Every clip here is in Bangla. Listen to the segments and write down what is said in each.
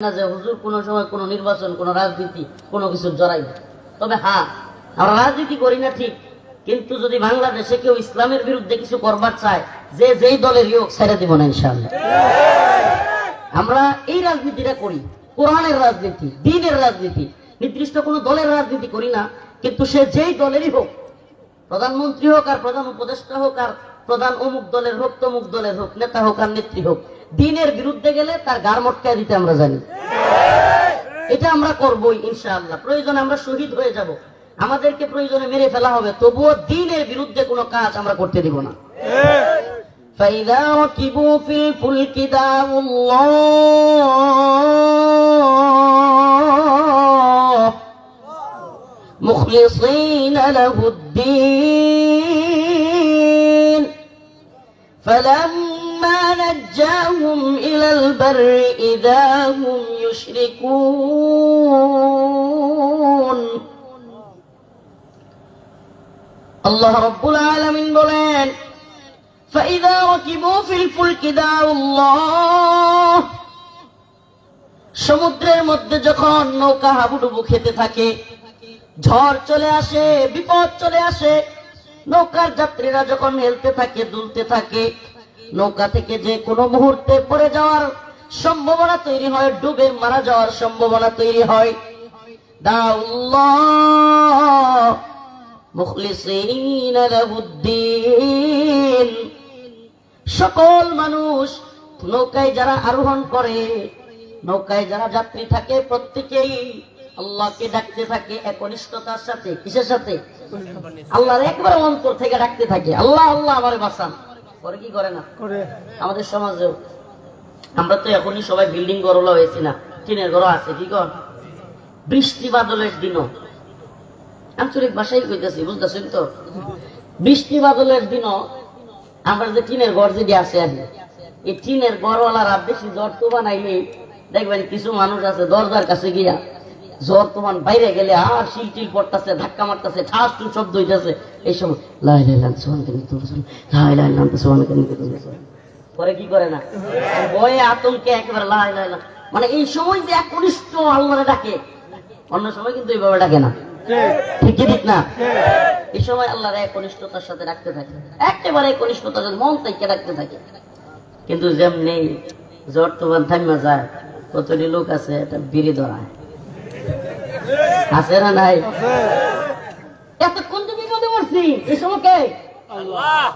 না যে হুজুর কোনো সময় কোনো নির্বাচন, কোনো রাজনীতি, কোনো কিছু জড়াই। তবে হ্যাঁ আমরা রাজনীতি করি না ঠিক, কিন্তু যদি বাংলাদেশে কেউ ইসলামের বিরুদ্ধে কিছু করবার চায়, যে যেই দলেরই হোক, ছেড়ে দিব না ইনশাআল্লাহ আমরা এই রাজনীতিটা করি, কোরআনের রাজনীতি, দিনের রাজনীতি, নির্দিষ্ট কোনো দলের রাজনীতি করি না, কিন্তু সে যেই দলেরই হোক, প্রধানমন্ত্রী হোক আর প্রধান উপদেষ্টা হোক আর প্রধান অমুক দলের হোক, তমুক দলের হোক, নেতা হোক আর নেত্রী হোক দিনের বিরুদ্ধে গেলে তার গার মটকায় দিতে আমরা জানি এটা আমরা করবই ইনশাআল্লাহ প্রয়োজনে আমরা শহীদ হয়ে যাব আমাদেরকে প্রয়োজনে মেরে ফেলা হবে তবুও দিনের বিরুদ্ধে কোনো কাজ আমরা করতে দিব না فإذا ركبوا في الفلك دعوا الله مخلصين له الدين فلما نجاهم إلى البر إذا هم يشركون الله رب العالمين বলেন فإذا ركبوا في الفلك دعوا الله সমুদ্রের মধ্যে যখন নৌকা হাবুডুবু খেতে থাকে ঝড় চলে আসে বিপদ চলে আসে নৌকার যাত্রীরা যখন হেলতে থাকে দুলতে থাকে নৌকা থেকে যে কোনো মুহূর্তে পড়ে যাওয়ার সম্ভাবনা তৈরি হয়, ডুবে মারা যাওয়ার সম্ভাবনা তৈরি হয়। সকল মানুষ নৌকায় যারা আরোহণ করে, নৌকায় যারা যাত্রী থাকে প্রত্যেকেই আল্লাহকে ডাকতে থাকে, একনিষ্ঠতার সাথে, কিসের সাথে? আল্লাহর একবারে অন্তর থেকে ডাকতে থাকে। আল্লাহ আল্লাহ আমার বাসান করে কি করে না? আমাদের সমাজেও আমরা তো এখনই সবাই বিল্ডিং গড়লা হয়েছি না। টিনের ঘর আছে কি কর? বৃষ্টি বাদলের দিনও। আঞ্চলিক ভাষাই কইতেছি বুঝতেছেন তো? বৃষ্টি বাদলের দিনও আমরা যে টিনের ঘর যদি আসে আর এই টিনের ঘরওয়ালারা বেশি জ্বর তো বানাইলে দেখবেন কিছু মানুষ আছে দরজার কাছে গিয়া জ্বর তোমার বাইরে গেলে আর শিল টিল পড়তেছে, ধাক্কা মারতেছে, ঠাস টু শব্দ হইতেছে। এই সময় লাই লাই লাই লাই পরে কি করে না? আতঙ্কে লাই লাই মানে এই সময় যে একনিষ্ঠ আল্লাহরে ডাকে, অন্য সময় কিন্তু এইভাবে ডাকে না। ঠিক না? এই সময় সাথে রাখতে থাকে। একেবারে মন রাখতে থাকে। কিন্তু যেমনি জ্বর তোমার থামিয়া যায়, কতটি লোক আছে এটা বিড়ি ধরায়। আছে না নাই এতক্ষণ তো বিপদে পড়ছি এই সময় কে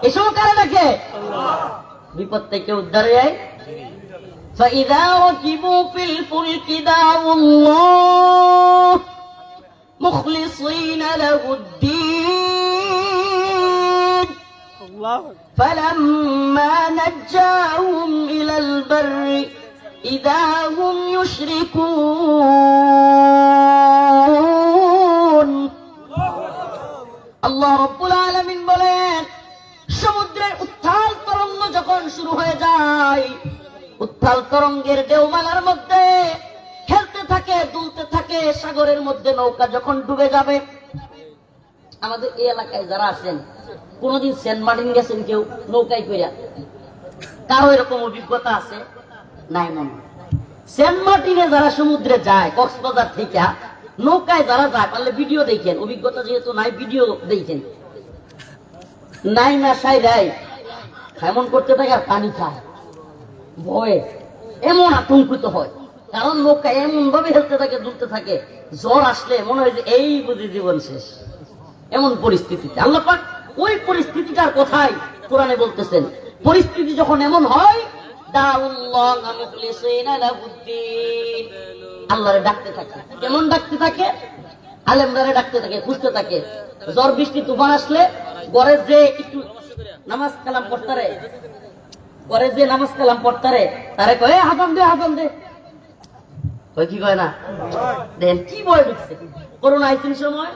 এই সময় কারে ডাকে বিপদ থেকে উদ্ধার যায় فإذا ركبوا في الفلك دعوا الله مخلصين له الدين فلما نجاهم إلى البر إذا هم يشركون আল্লাহ রব্বুল আলামিন বলেন, সমুদ্রের উত্থাল তরঙ্গ যখন শুরু হয়ে যায়, উত্থাল তরঙ্গের দেওমালার মধ্যে খেলতে থাকে, দুলতে থাকে, সাগরের মধ্যে নৌকা যখন ডুবে যাবে। আমাদের এই এলাকায় যারা আছেন, কোনোদিন সেন্ট মার্টিন গেছেন কেউ নৌকায় কইরা? কারও এরকম অভিজ্ঞতা আছে? নাই মনে সেন্ট মার্টিনে যারা সমুদ্রে যায়, কক্সবাজার থেকে নৌকায় যারা যায় পারলে ভিডিও দেখেন। অভিজ্ঞতা যেহেতু নাই, ভিডিও দেখেন। নাই না, সাই রাই এমন করতে থাকে আর পানি খায়। ভয়ে। এমন আতঙ্কিত হয়। কারণ নৌকা এমন ভাবে হেলতে থাকে, দুলতে থাকে, জ্বর আসলে মনে হয় যে এই বুঝি জীবন শেষ। এমন পরিস্থিতিতে। আল্লাপাক ওই পরিস্থিতিটার কথাই কোরআনে বলতেছেন। পরিস্থিতি যখন এমন হয় আল্লাহরে ডাকতে থাকে। কেমন ডাকতে থাকে? আলেমদারে ডাকতে থাকে, খুঁজতে থাকে। জ্বর বৃষ্টি, তুফান আসলে ঘরে যে একটু নামাজ কালাম পড়তারে ঘরে যে নামাজ কালাম পড়তারে তারে কয়ে হাসান দে হাসান দে। কই কি কয় না? দেন, কি বয় ঢুকছে? করোনা আইসির সময়?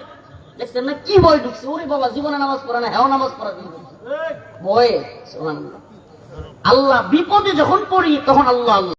দেখছেন না, কি বয় ঢুকছে? ওরে বাবা, জীবনে নামাজ পড়ে না হ্যাঁ নামাজ পড়া বয়ে, সুবহানাল্লাহ। আল্লাহ বিপদে যখন পড়ি তখন আল্লাহ আল্লাহ